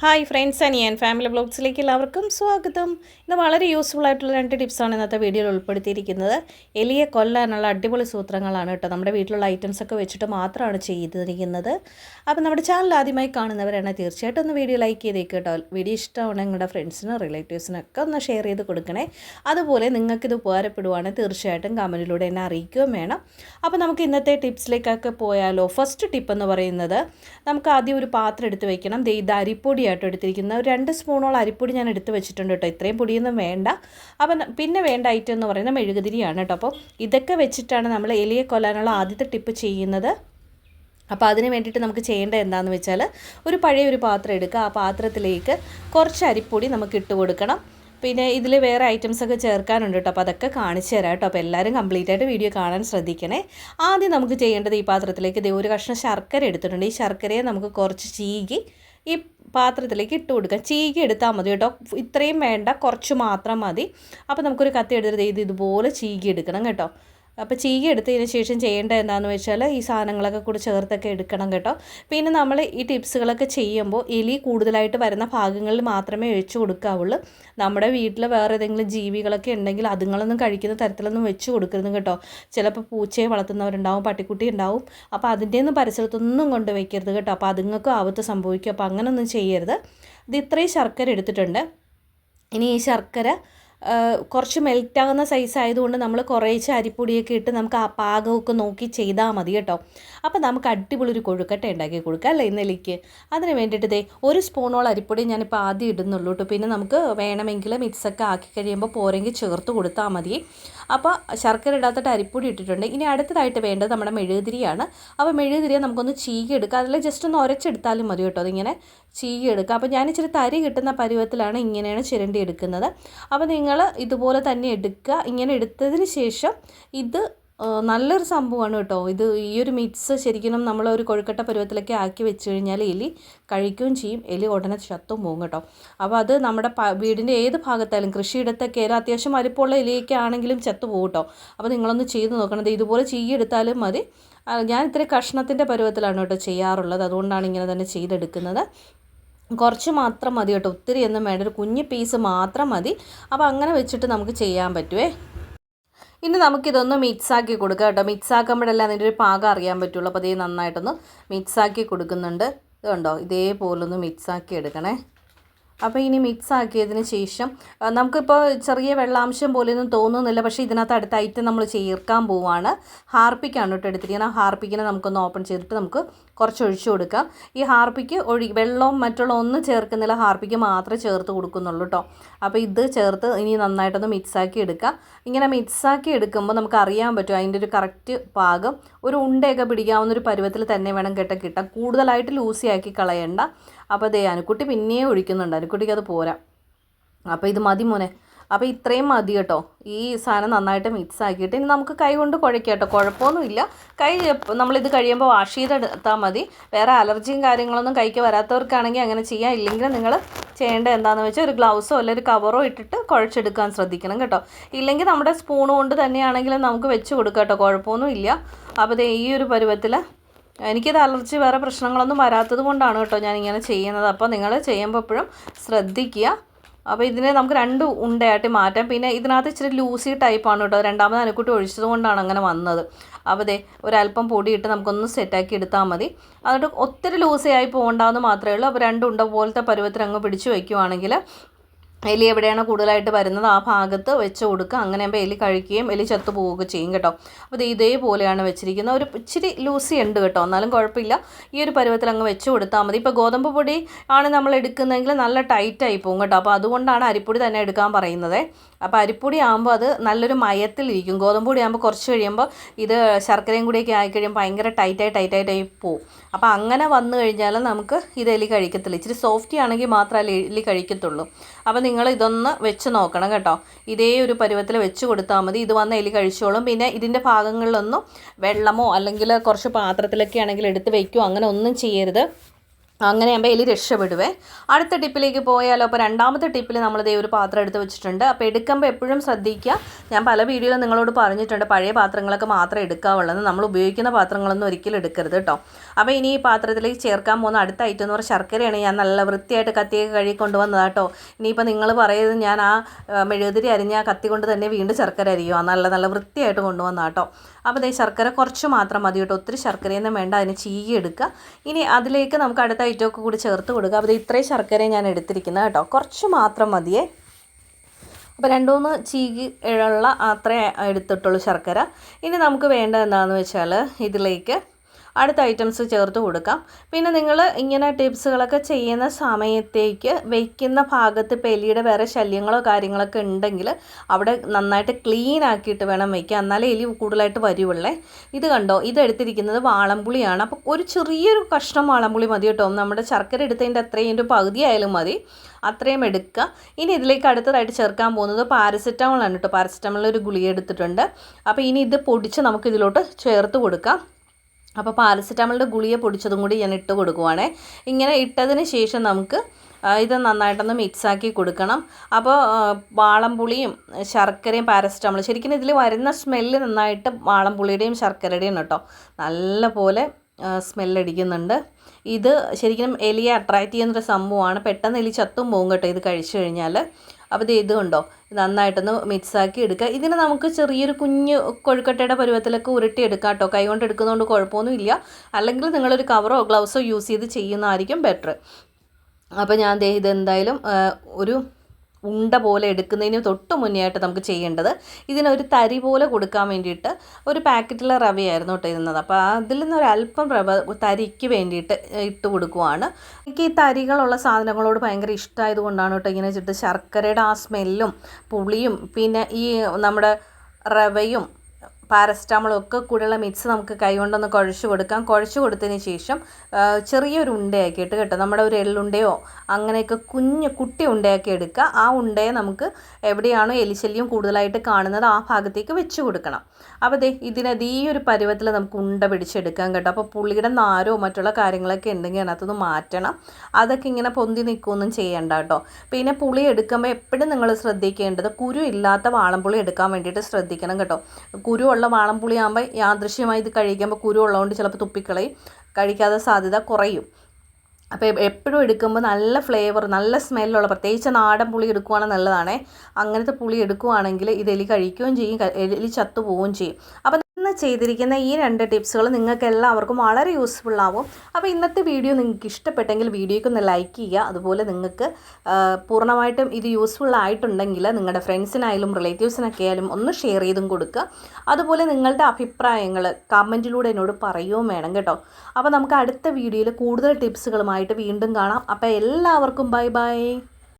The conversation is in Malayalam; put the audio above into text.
ഹായ് ഫ്രണ്ട്സ് അനിയൻ ഫാമിലി ബ്ലോഗ്സിലേക്ക് എല്ലാവർക്കും സ്വാഗതം. ഇന്ന് വളരെ യൂസ്ഫുൾ ആയിട്ടുള്ള രണ്ട് ടിപ്സാണ് ഇന്നത്തെ വീഡിയോയിൽ ഉൾപ്പെടുത്തിയിരിക്കുന്നത്. എലിയെ കൊല്ലാനുള്ള അടിപൊളി സൂത്രങ്ങളാണ് കേട്ടോ. നമ്മുടെ വീട്ടിലുള്ള ഐറ്റംസ് ഒക്കെ വെച്ചിട്ട് മാത്രമാണ് ചെയ്തിരിക്കുന്നത്. അപ്പോൾ നമ്മുടെ ചാനൽ ആദ്യമായി കാണുന്നവരാണ് തീർച്ചയായിട്ടും ഒന്ന് വീഡിയോ ലൈക്ക് ചെയ്തേക്ക് കേട്ടോ. വീഡിയോ ഇഷ്ടമാണ് നിങ്ങളുടെ ഫ്രണ്ട്സിനും റിലേറ്റീവ്സിനൊക്കെ ഒന്ന് ഷെയർ ചെയ്ത് കൊടുക്കണേ. അതുപോലെ നിങ്ങൾക്കിത് ഉപകാരപ്പെടുവാണെങ്കിൽ തീർച്ചയായിട്ടും കമന്റിലൂടെ എന്നെ അറിയിക്കുകയും വേണം. അപ്പോൾ നമുക്ക് ഇന്നത്തെ ടിപ്സിലേക്കൊക്കെ പോയാലോ? ഫസ്റ്റ് ടിപ്പ് എന്ന് പറയുന്നത് നമുക്ക് ആദ്യം ഒരു പാത്രം എടുത്ത് വയ്ക്കണം ദേ ഇത് അരിപ്പൊടിയായിട്ട് എടുത്തിരിക്കുന്നത്. ഒരു രണ്ട് സ്പൂണോളം അരിപ്പൊടി ഞാൻ എടുത്ത് വെച്ചിട്ടുണ്ട് കേട്ടോ. ഇത്രയും പൊടിയൊന്നും വേണ്ട. അപ്പം പിന്നെ വേണ്ട ഐറ്റം എന്ന് പറയുന്നത് മെഴുകുതിരിയാണ് കേട്ടോ. അപ്പോൾ ഇതൊക്കെ വെച്ചിട്ടാണ് നമ്മൾ എലിയെ കൊല്ലാനുള്ള ആദ്യത്തെ ടിപ്പ് ചെയ്യുന്നത്. അപ്പോൾ അതിന് വേണ്ടിയിട്ട് നമുക്ക് ചെയ്യേണ്ടത് എന്താണെന്ന് വെച്ചാൽ ഒരു പഴയ ഒരു പാത്രം എടുക്കുക. ആ പാത്രത്തിലേക്ക് കുറച്ച് അരിപ്പൊടി നമുക്ക് ഇട്ട് കൊടുക്കണം. പിന്നെ ഇതിൽ വേറെ ഐറ്റംസ് ഒക്കെ ചേർക്കാനുണ്ട് കേട്ടോ. അപ്പോൾ അതൊക്കെ കാണിച്ചു തരാം കേട്ടോ. അപ്പോൾ എല്ലാവരും കംപ്ലീറ്റ് ആയിട്ട് വീഡിയോ കാണാൻ ശ്രദ്ധിക്കണേ. ആദ്യം നമുക്ക് ചെയ്യേണ്ടത് ഈ പാത്രത്തിലേക്ക് ദേ ഒരു കഷ്ണം ശർക്കര എടുത്തിട്ടുണ്ട്. ഈ ശർക്കരയെ നമുക്ക് കുറച്ച് ചീകി ഈ പാത്രത്തിലേക്ക് ഇട്ട് കൊടുക്കാം. ചീകി എടുത്താൽ മതി കേട്ടോ. ഇത്രയും വേണ്ട കുറച്ച് മാത്രം മതി. അപ്പോൾ നമുക്കൊരു കത്തി എടുത്തിട്ട് ഇത് ഇതുപോലെ ചീകി എടുക്കണം കേട്ടോ. അപ്പോൾ ചീകി എടുത്തതിന് ശേഷം ചെയ്യേണ്ടത് എന്താണെന്ന് വെച്ചാൽ ഈ സാധനങ്ങളൊക്കെ കൂടി ചേർത്തൊക്കെ എടുക്കണം കേട്ടോ. പിന്നെ നമ്മൾ ഈ ടിപ്സുകളൊക്കെ ചെയ്യുമ്പോൾ എലി കൂടുതലായിട്ട് വരുന്ന ഭാഗങ്ങളിൽ മാത്രമേ ഒഴിച്ചു കൊടുക്കാവുള്ളൂ. നമ്മുടെ വീട്ടിൽ വേറെ ഏതെങ്കിലും ജീവികളൊക്കെ ഉണ്ടെങ്കിൽ അതുങ്ങളൊന്നും കഴിക്കുന്ന തരത്തിലൊന്നും വെച്ച് കൊടുക്കരുത് കേട്ടോ. ചിലപ്പോൾ പൂച്ചയെ വളർത്തുന്നവരുണ്ടാവും പട്ടിക്കുട്ടി ഉണ്ടാവും. അപ്പോൾ അതിന്റെ ഒന്നും പരിസരത്തൊന്നും കൊണ്ട് വയ്ക്കരുത് കേട്ടോ. അപ്പോൾ അതുങ്ങൾക്കും ആപത്ത് സംഭവിക്കും. അപ്പോൾ അങ്ങനെയൊന്നും ചെയ്യരുത്. ഇത് ഇത്രയും ശർക്കര എടുത്തിട്ടുണ്ട്. ഇനി ഈ ശർക്കര കുറച്ച് മെൽറ്റാകുന്ന സൈസ് ആയതുകൊണ്ട് നമ്മൾ കുറേശ്ശെ അരിപ്പൊടിയൊക്കെ ഇട്ട് നമുക്ക് ആ പാകമൊക്കെ നോക്കി ചെയ്താൽ മതി കേട്ടോ. അപ്പോൾ നമുക്ക് അടിപൊളി ഒരു കൊഴുക്കട്ട ഉണ്ടാക്കി കൊടുക്കാം അല്ലേ ഇന്നലേക്ക്. അതിന് വേണ്ടിയിട്ട് ദേ ഒരു സ്പൂണോളം അരിപ്പൊടി ഞാനിപ്പോൾ ആദ്യം ഇടുന്നുള്ളൂ കേട്ടോ. പിന്നെ നമുക്ക് വേണമെങ്കിൽ മിക്സൊക്കെ ആക്കി കഴിയുമ്പോൾ പോരെങ്കിൽ ചേർത്ത് കൊടുത്താൽ മതി. അപ്പോൾ ശർക്കര ഇടാത്തിട്ട് അരിപ്പൊടി ഇട്ടിട്ടുണ്ട്. ഇനി അടുത്തതായിട്ട് വേണ്ടത് നമ്മുടെ മെഴുകുതിരിയാണ്. അപ്പോൾ മെഴുകുതിരിയെ നമുക്കൊന്ന് ചീകി എടുക്കുക അതിൽ ജസ്റ്റ് ഒന്ന് ഉരച്ചെടുത്താലും മതി കേട്ടോ അതിങ്ങനെ ചീകി എടുക്കുക അപ്പോൾ ഞാൻ ഇച്ചിരി തരി കിട്ടുന്ന പരുവത്തിലാണ് ഇങ്ങനെയാണ് ചിരണ്ടി എടുക്കുന്നത്. അപ്പോൾ നിങ്ങൾ ഇതുപോലെ തന്നെ എടുക്കുക. ഇങ്ങനെ എടുത്തതിന് ശേഷം ഇത് നല്ലൊരു സംഭവമാണ് കേട്ടോ. ഇത് ഈ ഒരു മിക്സ് ശരിക്കും നമ്മൾ ഒരു കൊഴുക്കട്ട പരുവത്തിലൊക്കെ ആക്കി വെച്ച് കഴിഞ്ഞാൽ എലി കഴിക്കുകയും ചെയ്യും. എലി ഉടനെ ചത്തും പോകും കേട്ടോ. അപ്പോൾ അത് നമ്മുടെ വീടിന്റെ ഏത് ഭാഗത്തായാലും കൃഷിയിടത്തൊക്കെ ആയാലും അത്യാവശ്യം അരിപ്പുള്ള എലിയൊക്കെ ആണെങ്കിലും ചത്തു പോകും കേട്ടോ. അപ്പോൾ നിങ്ങളൊന്ന് ചെയ്ത് നോക്കണം. ഇതുപോലെ ചെയ്യെടുത്താലും മതി. ഞാൻ ഇത്ര കഷ്ണത്തിന്റെ പരുവത്തിലാണ് കേട്ടോ ചെയ്യാറുള്ളത്. അതുകൊണ്ടാണ് ഇങ്ങനെ തന്നെ ചെയ്തെടുക്കുന്നത്. കുറച്ച് മാത്രം മതി കേട്ടോ. ഒത്തിരി ഒന്നും വേണ്ട. ഒരു കുഞ്ഞ് പീസ് മാത്രം മതി. അപ്പോൾ അങ്ങനെ വെച്ചിട്ട് നമുക്ക് ചെയ്യാൻ പറ്റുമേ ഇനി നമുക്കിതൊന്ന് മിക്സാക്കി കൊടുക്കാം കേട്ടോ. മിക്സാക്കുമ്പോഴല്ലേ അതിന്റെ ഒരു പാകം അറിയാൻ പറ്റുള്ളൂ. അപ്പോൾ അതേ നന്നായിട്ടൊന്ന് മിക്സാക്കി കൊടുക്കുന്നുണ്ട്. ഇതുണ്ടോ? ഇതേപോലൊന്ന് മിക്സാക്കി എടുക്കണേ. അപ്പോൾ ഇനി മിക്സ് ആക്കിയതിന് ശേഷം നമുക്കിപ്പോൾ ചെറിയ വെള്ളാംശം പോലെയൊന്നും തോന്നുന്നില്ല പക്ഷേ ഇതിനകത്ത് അടുത്ത ഐറ്റം നമ്മൾ ചേർക്കാൻ പോവാണ്. ഹാർപ്പിക്കാണ് കേട്ടോ എടുത്തിരിക്കുന്നത്. ഹാർപ്പിക്കിനെ നമുക്കൊന്ന് ഓപ്പൺ ചെയ്തിട്ട് നമുക്ക് കുറച്ച് ഒഴിച്ചു കൊടുക്കാം. ഈ ഹാർപ്പിക്ക് ഒഴി വെള്ളവും മറ്റുള്ള ഒന്നും ചേർക്കുന്നില്ല ഹാർപ്പിക്ക് മാത്രമേ ചേർത്ത് കൊടുക്കുന്നുള്ളൂ കേട്ടോ. അപ്പോൾ ഇത് ചേർത്ത് ഇനി നന്നായിട്ടൊന്ന് മിക്സാക്കി എടുക്കാം. ഇങ്ങനെ മിക്സാക്കി എടുക്കുമ്പോൾ നമുക്ക് അറിയാൻ പറ്റും അതിന്റെ ഒരു കറക്റ്റ് പാകം. ഒരു ഉണ്ടയൊക്കെ പിടിക്കാവുന്ന ഒരു പരുവത്തിൽ തന്നെ വേണം കേട്ടോ കിട്ടാം കൂടുതലായിട്ട് ലൂസിയാക്കി കളയണ്ട. അപ്പോൾ ദേ അനുക്കുട്ടി പിന്നെയും ഒഴിക്കുന്നുണ്ട്. അനുക്കുട്ടിക്ക് അത് പോരാ. അപ്പോൾ ഇത് മതി മോനെ. അപ്പോൾ ഇത്രയും മതി കേട്ടോ. ഈ സാധനം നന്നായിട്ട് മിക്സ് ആക്കിയിട്ട് ഇനി നമുക്ക് കൈ കൊണ്ട് കുഴക്കാം കേട്ടോ. കുഴപ്പമൊന്നുമില്ല. കൈ നമ്മളിത് കഴിയുമ്പോൾ വാഷ് ചെയ്തെടുത്താൽ മതി. വേറെ അലർജിയും കാര്യങ്ങളൊന്നും കൈക്ക് വരാത്തവർക്കാണെങ്കിൽ അങ്ങനെ ചെയ്യാം. ഇല്ലെങ്കിൽ നിങ്ങൾ ചെയ്യേണ്ടത് എന്താണെന്ന് വെച്ചാൽ ഒരു ഗ്ലൗസോ അല്ലെങ്കിൽ ഒരു കവറോ ഇട്ടിട്ട് കുഴച്ചെടുക്കാൻ ശ്രദ്ധിക്കണം കേട്ടോ. ഇല്ലെങ്കിൽ നമ്മുടെ സ്പൂൺ കൊണ്ട് തന്നെയാണെങ്കിലും നമുക്ക് വെച്ച് കൊടുക്കാം കേട്ടോ. കുഴപ്പമൊന്നുമില്ല. അപ്പോൾ ഈ ഒരു പരുവത്തിൽ എനിക്കിത് അലർജി വേറെ പ്രശ്നങ്ങളൊന്നും വരാത്തത് കൊണ്ടാണ് കേട്ടോ ഞാനിങ്ങനെ ചെയ്യുന്നത്. അപ്പോൾ നിങ്ങൾ ചെയ്യുമ്പോൾ എപ്പോഴും ശ്രദ്ധിക്കുക. അപ്പോൾ ഇതിനെ നമുക്ക് രണ്ട് ഉണ്ടയായിട്ട് മാറ്റാം. പിന്നെ ഇതിനകത്ത് ഇച്ചിരി ലൂസി ടൈപ്പാണ് കേട്ടോ. രണ്ടാമത് അനക്കൂട്ടി ഒഴിച്ചത് കൊണ്ടാണ് അങ്ങനെ വന്നത്. അപ്പോൾ ദേ ഒരല്പം പൊടിയിട്ട് നമുക്കൊന്ന് സെറ്റാക്കി എടുത്താൽ മതി. എന്നിട്ട് ഒത്തിരി ലൂസിയായി പോകണ്ടെന്ന് മാത്രമേ ഉള്ളൂ. അപ്പോൾ രണ്ടുണ്ട പോലത്തെ പരുവത്തിൽ അങ്ങ് പിടിച്ച് വയ്ക്കുവാണെങ്കിൽ എലി എവിടെയാണ് കൂടുതലായിട്ട് വരുന്നത്? ആ ഭാഗത്ത് വെച്ച് കൊടുക്കുക. അങ്ങനെ ആകുമ്പോൾ എലി കഴിക്കുകയും എലി ചത്തു പോവുകയൊക്കെ ചെയ്യും കേട്ടോ. അപ്പോൾ ഇത് ഇതേപോലെയാണ് വെച്ചിരിക്കുന്നത്. ഒരു ഇച്ചിരി ലൂസി ഉണ്ട് കേട്ടോ. എന്നാലും കുഴപ്പമില്ല. ഈ ഒരു പരുവത്തിൽ അങ്ങ് വെച്ച് കൊടുത്താൽ മതി. ഇപ്പോൾ ഗോതമ്പ് പൊടി ആണ് നമ്മൾ എടുക്കുന്നതെങ്കിൽ നല്ല ടൈറ്റായി പോകും കേട്ടോ. അപ്പോൾ അതുകൊണ്ടാണ് അരിപ്പൊടി തന്നെ എടുക്കാൻ പറയുന്നത്. അപ്പോൾ അരിപ്പൊടി ആകുമ്പോൾ അത് നല്ലൊരു മയത്തിലിരിക്കും. ഗോതമ്പ് പൊടി ആകുമ്പോൾ കുറച്ച് കഴിയുമ്പോൾ ഇത് ശർക്കരയും കൂടിയൊക്കെ ആയിക്കഴിയുമ്പോൾ ഭയങ്കര ടൈറ്റായി ടൈറ്റായിട്ടായി പോവും. അപ്പോൾ അങ്ങനെ വന്നു കഴിഞ്ഞാൽ നമുക്ക് ഇത് എലി കഴിക്കത്തില്ല. ഇച്ചിരി സോഫ്റ്റി ആണെങ്കിൽ മാത്രമേ എലി കഴിക്കത്തുള്ളൂ. അപ്പോൾ നിങ്ങൾ ഇതൊന്ന് വെച്ച് നോക്കണം കേട്ടോ. ഇതേ ഒരു പരുവത്തിൽ വെച്ച് കൊടുത്താൽ മതി. ഇത് വന്ന് എലി കഴിച്ചോളും. പിന്നെ ഇതിന്റെ ഭാഗങ്ങളിലൊന്നും വെള്ളമോ അല്ലെങ്കിൽ കുറച്ച് പാത്രത്തിലൊക്കെ ആണെങ്കിൽ എടുത്ത് വയ്ക്കുമോ അങ്ങനെ ഒന്നും ചെയ്യരുത്. അങ്ങനെ ആകുമ്പോൾ എലി രക്ഷപ്പെടുവേ. അടുത്ത ടിപ്പിലേക്ക് പോയാലോ അപ്പോൾ രണ്ടാമത്തെ ടിപ്പിൽ നമ്മൾ ദേ ഒരു പാത്രം എടുത്ത് വെച്ചിട്ടുണ്ട്. അപ്പോൾ എടുക്കുമ്പോൾ എപ്പോഴും ശ്രദ്ധിക്കുക. ഞാൻ പല വീഡിയോയിലും നിങ്ങളോട് പറഞ്ഞിട്ടുണ്ട് പഴയ പാത്രങ്ങളൊക്കെ മാത്രമേ എടുക്കാവുള്ളൂ നമ്മൾ ഉപയോഗിക്കുന്ന പാത്രങ്ങളൊന്നും ഒരിക്കലും എടുക്കരുത് കേട്ടോ. അപ്പോൾ ഇനി ഈ പാത്രത്തിലേക്ക് ചേർക്കാൻ പോകുന്ന അടുത്ത ഐറ്റം എന്ന് പറഞ്ഞാൽ ശർക്കരയാണ് ഞാൻ നല്ല വൃത്തിയായിട്ട് കത്തിയൊക്കെ കഴുകി കൊണ്ടുവന്നത് കേട്ടോ. ഇനിയിപ്പോൾ നിങ്ങൾ പറയുന്നത് ഞാൻ ആ മെഴുകുതിരി അരിഞ്ഞ ആ കത്തി കൊണ്ട് തന്നെ വീണ്ടും ശർക്കര അരിയുക. നല്ല നല്ല വൃത്തിയായിട്ട് കൊണ്ടുവന്ന കേട്ടോ. അപ്പോൾ ദേ ശർക്കര കുറച്ച് മാത്രം മതി കേട്ടോ. ഒത്തിരി ശർക്കരയൊന്നും വേണ്ട അതിന് ചീകി എടുക്കുക. ഇനി അതിലേക്ക് നമുക്ക് അടുത്ത ഐറ്റമൊക്കെ കൂടി ചേർത്ത് കൊടുക്കുക. അപ്പോൾ ഇത്രയും ശർക്കരയും ഞാൻ എടുത്തിരിക്കുന്നത് കേട്ടോ. കുറച്ച് മാത്രം മതിയേ. അപ്പോൾ രണ്ട് മൂന്ന് ചീകി ഉള്ള അത്രേ എടുത്തിട്ടുള്ളൂ ശർക്കര. ഇനി നമുക്ക് വേണ്ടത് എന്താണെന്ന് വെച്ചാൽ ഇതിലേക്ക് അടുത്ത ഐറ്റംസ് ചേർത്ത് കൊടുക്കാം. പിന്നെ നിങ്ങൾ ഇങ്ങനെ ടിപ്സുകളൊക്കെ ചെയ്യുന്ന സമയത്തേക്ക് വയ്ക്കുന്ന ഭാഗത്ത് ഇപ്പോൾ എലിയുടെ വേറെ ശല്യങ്ങളോ കാര്യങ്ങളൊക്കെ ഉണ്ടെങ്കിൽ അവിടെ നന്നായിട്ട് ക്ലീൻ ആക്കിയിട്ട് വേണം വയ്ക്കുക എന്നാലേ എലി കൂടുതലായിട്ട് വരുവുള്ളേ. ഇത് കണ്ടോ? ഇതെടുത്തിരിക്കുന്നത് വാളംപുളിയാണ്. അപ്പോൾ ഒരു ചെറിയൊരു കഷ്ണം വാളംപുളി മതി കേട്ടോ. നമ്മുടെ ശർക്കര എടുത്തതിന്റെ അത്രയും ഒരു പകുതി ആയാലും മതി. അത്രയും എടുക്കുക. ഇനി ഇതിലേക്ക് അടുത്തതായിട്ട് ചേർക്കാൻ പോകുന്നത് പാരസെറ്റമോളാണ് കേട്ടോ. പാരസെറ്റമോളിൽ ഒരു ഗുളിക എടുത്തിട്ടുണ്ട്. അപ്പോൾ ഇനി ഇത് പൊടിച്ച് നമുക്ക് ഇതിലോട്ട് ചേർത്ത് കൊടുക്കാം. അപ്പോൾ പാരസെറ്റാമോളിന്റെ ഗുളിക പൊടിച്ചതും കൂടി ഞാൻ ഇട്ട് കൊടുക്കുവാണേ. ഇങ്ങനെ ഇട്ടതിന് ശേഷം നമുക്ക് ഇത് നന്നായിട്ടൊന്ന് മിക്സാക്കി കൊടുക്കണം. അപ്പോൾ വാളംപുളിയും ശർക്കരയും പാരസെറ്റാമോളും ശരിക്കും ഇതിൽ വരുന്ന സ്മെല്ല് നന്നായിട്ട് വാളംപുളിയുടെയും ശർക്കരയുടെയും കേട്ടോ നല്ല പോലെ സ്മെല്ലടിക്കുന്നുണ്ട്. ഇത് ശരിക്കും എലിയെ അട്രാക്റ്റ് ചെയ്യുന്നൊരു സംഭവമാണ്. പെട്ടെന്ന് എലി ചത്തും പോകും കേട്ടോ ഇത് കഴിച്ചു കഴിഞ്ഞാൽ അപ്പോൾ ഇത് ഇത് കണ്ടോ? നന്നായിട്ടൊന്ന് മിക്സാക്കി എടുക്കുക ഇതിന് നമുക്ക് ചെറിയൊരു കുഞ്ഞ് കൊഴുക്കട്ടയുടെ പരുവത്തിലൊക്കെ ഉരുട്ടി എടുക്കാം കേട്ടോ. കൈ കൊണ്ട് എടുക്കുന്നതുകൊണ്ട് കുഴപ്പമൊന്നുമില്ല അല്ലെങ്കിൽ നിങ്ങളൊരു കവറോ ഗ്ലൗസോ യൂസ് ചെയ്ത് ചെയ്യുന്നതായിരിക്കും ബെറ്റർ അപ്പോൾ ഞാൻ ദേ ഇതെന്തായാലും ഒരു ഉണ്ട പോലെ എടുക്കുന്നതിന് തൊട്ട് മുന്നേ ആയിട്ട് നമുക്ക് ചെയ്യേണ്ടത് ഇതിനൊരു തരി പോലെ കൊടുക്കാൻ വേണ്ടിയിട്ട് ഒരു പാക്കറ്റിലെ റവയായിരുന്നു കേട്ടോ ഇരുന്നത്. അപ്പോൾ അതിൽ നിന്ന് അല്പം റവ തരിക്ക് വേണ്ടിയിട്ട് ഇട്ട് കൊടുക്കുവാണ്. എനിക്ക് ഈ തരികളുള്ള സാധനങ്ങളോട് ഭയങ്കര ഇഷ്ടമായത് കൊണ്ടാണ് കേട്ടോ ഇങ്ങനെ വെച്ചിട്ട് ശർക്കരയുടെ ആ സ്മെല്ലും പുളിയും പിന്നെ ഈ നമ്മുടെ റവയും പാരസ്റ്റമോളും ഒക്കെ കൂടെയുള്ള മിക്സ് നമുക്ക് കൈകൊണ്ടൊന്ന് കുഴച്ച് കൊടുക്കാം. കുഴച്ച് കൊടുത്തതിന് ശേഷം ചെറിയൊരു ഉണ്ടയാക്കിയിട്ട് കേട്ടോ. നമ്മുടെ ഒരു എള്ളുണ്ടയോ അങ്ങനെയൊക്കെ കുഞ്ഞ് കുട്ടി ഉണ്ടയാക്കി എടുക്കുക. ആ ഉണ്ടയെ നമുക്ക് എവിടെയാണോ എലിശല്യം കൂടുതലായിട്ട് കാണുന്നത് ആ ഭാഗത്തേക്ക് വെച്ച് കൊടുക്കണം. അപ്പോൾ ദേ ഇതിനത് ഈ ഒരു പരുവത്തിൽ നമുക്ക് ഉണ്ട പിടിച്ചെടുക്കാം കേട്ടോ. അപ്പോൾ പുള്ളിയുടെ നാരോ മറ്റുള്ള കാര്യങ്ങളൊക്കെ ഉണ്ടെങ്കിൽ അതിനകത്തുനിന്ന് മാറ്റണം. അതൊക്കെ ഇങ്ങനെ പൊന്തി നിൽക്കുകയൊന്നും ചെയ്യേണ്ട കേട്ടോ. പിന്നെ പുളി എടുക്കുമ്പോൾ എപ്പോഴും നിങ്ങൾ ശ്രദ്ധിക്കേണ്ടത് കുരു ഇല്ലാത്ത വാളംപുളി എടുക്കാൻ വേണ്ടിയിട്ട് ശ്രദ്ധിക്കണം കേട്ടോ. കുരു ഉള്ള വാളംപുളി ആകുമ്പോൾ യാദൃശ്യമായി ഇത് കഴിക്കുമ്പോൾ കുരു ഉള്ളതുകൊണ്ട് ചിലപ്പോൾ തുപ്പിക്കളയും. കഴിക്കാതെ സാധ്യത കുറയും. അപ്പോൾ എപ്പോഴും എടുക്കുമ്പോൾ നല്ല ഫ്ലേവർ നല്ല സ്മെല്ലുള്ള പ്രത്യേകിച്ച് നാടൻ പുളി എടുക്കുവാണെങ്കിൽ നല്ലതാണേ. അങ്ങനത്തെ പുളി എടുക്കുവാണെങ്കിൽ ഇത് എലി കഴിക്കുകയും ചെയ്യും എലി ചത്തു പോവുകയും ചെയ്യും. അപ്പോൾ ഇന്ന് ചെയ്തിരിക്കുന്ന ഈ രണ്ട് ടിപ്സുകൾ നിങ്ങൾക്ക് എല്ലാവർക്കും വളരെ യൂസ്ഫുൾ ആവും അപ്പോൾ ഇന്നത്തെ വീഡിയോ നിങ്ങൾക്ക് ഇഷ്ടപ്പെട്ടെങ്കിൽ വീഡിയോയ്ക്ക് ഒന്ന് ലൈക്ക് ചെയ്യുക. അതുപോലെ നിങ്ങൾക്ക് പൂർണമായിട്ടും ഇത് യൂസ്ഫുൾ ആയിട്ടുണ്ടെങ്കിൽ നിങ്ങളുടെ ഫ്രണ്ട്സിനായാലും റിലേറ്റീവ്സിനൊക്കെ ആയാലും ഒന്ന് ഷെയർ ചെയ്തും കൊടുക്കുക. അതുപോലെ നിങ്ങളുടെ അഭിപ്രായങ്ങൾ കമന്റിലൂടെ എന്നോട് പറയുകയും വേണം കേട്ടോ. അപ്പോൾ നമുക്ക് അടുത്ത വീഡിയോയിൽ കൂടുതൽ ടിപ്സുകളുമായിട്ട് വീണ്ടും കാണാം. അപ്പോൾ എല്ലാവർക്കും ബൈ ബൈ.